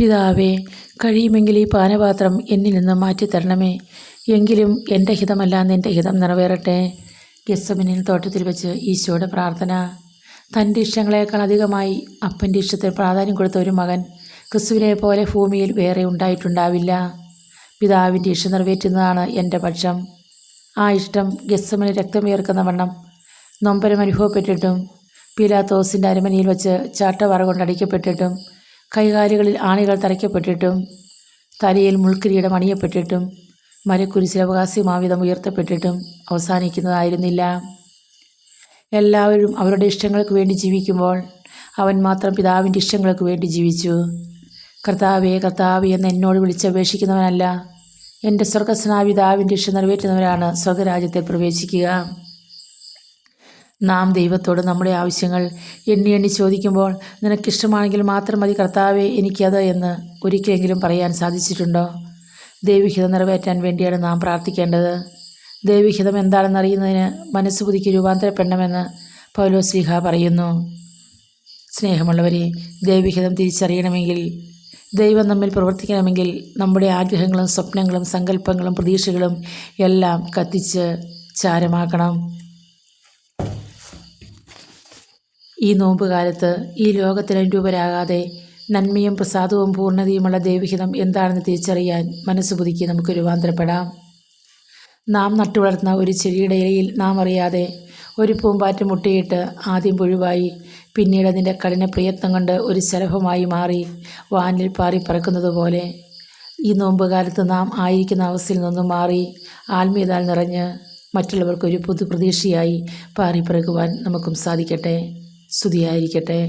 പിതാവേ കഴിയുമെങ്കിൽ ഈ പാനപാത്രം എന്നിൽ നിന്ന് മാറ്റിത്തരണമേ. എങ്കിലും എന്റെ ഹിതമല്ല നിന്റെ ഹിതം നിറവേറട്ടെ. ഗസമിനിൽ തോട്ടത്തിൽ വെച്ച് ഈശോയുടെ പ്രാർത്ഥന. തന്റെ ഇഷ്ടങ്ങളെക്കാൾ അധികമായി അപ്പന്റെ ഇഷ്ടത്തിന് പ്രാധാന്യം കൊടുത്ത ഒരു മകൻ ക്രിസ്തുവിനെ പോലെ ഭൂമിയിൽ വേറെ ഉണ്ടായിട്ടുണ്ടാവില്ല. പിതാവിന്റെ ഇഷ്ടം നിറവേറ്റുന്നതാണ് എന്റെ പക്ഷം. ആ ഇഷ്ടം ഗസമിന് രക്തമുയർക്കുന്ന വണ്ണം നൊമ്പരം അനുഭവപ്പെട്ടിട്ടും പീലാത്തോസിന്റെ അരമനയിൽ വെച്ച് ചാട്ടവറ കൊണ്ടടിക്കപ്പെട്ടിട്ടും കൈകാലുകളിൽ ആണികൾ തറയ്ക്കപ്പെട്ടിട്ടും തലയിൽ മുൾക്കിരീടം അണിയപ്പെട്ടിട്ടും മരക്കുരിശിൽ അവകാശമാവിധം ഉയർത്തപ്പെട്ടിട്ടും അവസാനിക്കുന്നതായിരുന്നില്ല. എല്ലാവരും അവരുടെ ഇഷ്ടങ്ങൾക്ക് വേണ്ടി ജീവിക്കുമ്പോൾ അവൻ മാത്രം പിതാവിന്റെ ഇഷ്ടങ്ങൾക്ക് വേണ്ടി ജീവിച്ചു. കർത്താവേ കർത്താവേ എന്ന് എന്നോട് വിളിച്ചപേക്ഷിക്കുന്നവനല്ല എന്റെ സ്വർഗസ്നാ പിതാവിന്റെ ഇഷ്ടം നിറവേറ്റുന്നവരാണ് സ്വർഗരാജ്യത്തെ പ്രവേശിക്കുക. നാം ദൈവത്തോട് നമ്മുടെ ആവശ്യങ്ങൾ എണ്ണി എണ്ണി ചോദിക്കുമ്പോൾ നിനക്കിഷ്ടമാണെങ്കിൽ മാത്രം മതി കർത്താവേ എനിക്കത് എന്ന് ഒരിക്കലെങ്കിലും പറയാൻ സാധിച്ചിട്ടുണ്ടോ? ദൈവഹിതം നിറവേറ്റാൻ വേണ്ടിയാണ് നാം പ്രാർത്ഥിക്കേണ്ടത്. ദൈവഹിതം എന്താണെന്ന് എന്താണെന്നറിയുന്നതിന് മനസ്സ് പുതുക്കി രൂപാന്തരപ്പെടണമെന്ന് പൗലോ ശ്രീഹ പറയുന്നു. സ്നേഹമുള്ളവരെ ദൈവഹിതം തിരിച്ചറിയണമെങ്കിൽ ദൈവം നമ്മിൽ പ്രവർത്തിക്കണമെങ്കിൽ നമ്മുടെ ആഗ്രഹങ്ങളും സ്വപ്നങ്ങളും സങ്കല്പങ്ങളും പ്രതീക്ഷകളും എല്ലാം കത്തിച്ച് ചാരമാക്കണം. ഈ നോമ്പുകാലത്ത് ഈ ലോകത്തിൽ അനുരൂപരാകാതെ നന്മയും പ്രസാദവും പൂർണതയുമുള്ള ദൈവഹിതം എന്താണെന്ന് തിരിച്ചറിയാൻ മനസ്സ് പുതുക്കി നമുക്ക് രൂപാന്തരപ്പെടാം. നാം നട്ടുവളർത്തുന്ന ഒരു ചെടിയുടെ ഇലയിൽ നാം അറിയാതെ ഒരു പൂമ്പാറ്റ മുട്ടയിട്ട് ആദ്യം പുഴുവായി പിന്നീട് അതിന്റെ കഠിന പ്രയത്നം കൊണ്ട് ഒരു ശലഭമായി മാറി വാനിൽ പാറി പറക്കുന്നത് പോലെ. ഈ നോമ്പുകാലത്ത് നാം ആയിരിക്കുന്ന അവസ്ഥയിൽ നിന്നും മാറി ആത്മീയതാൽ നിറഞ്ഞ് മറ്റുള്ളവർക്കൊരു പുതു പ്രതീക്ഷയായി പാറിപ്പിറക്കുവാൻ നമുക്കും സാധിക്കട്ടെ. സ്തുതിയായിരിക്കട്ടെ.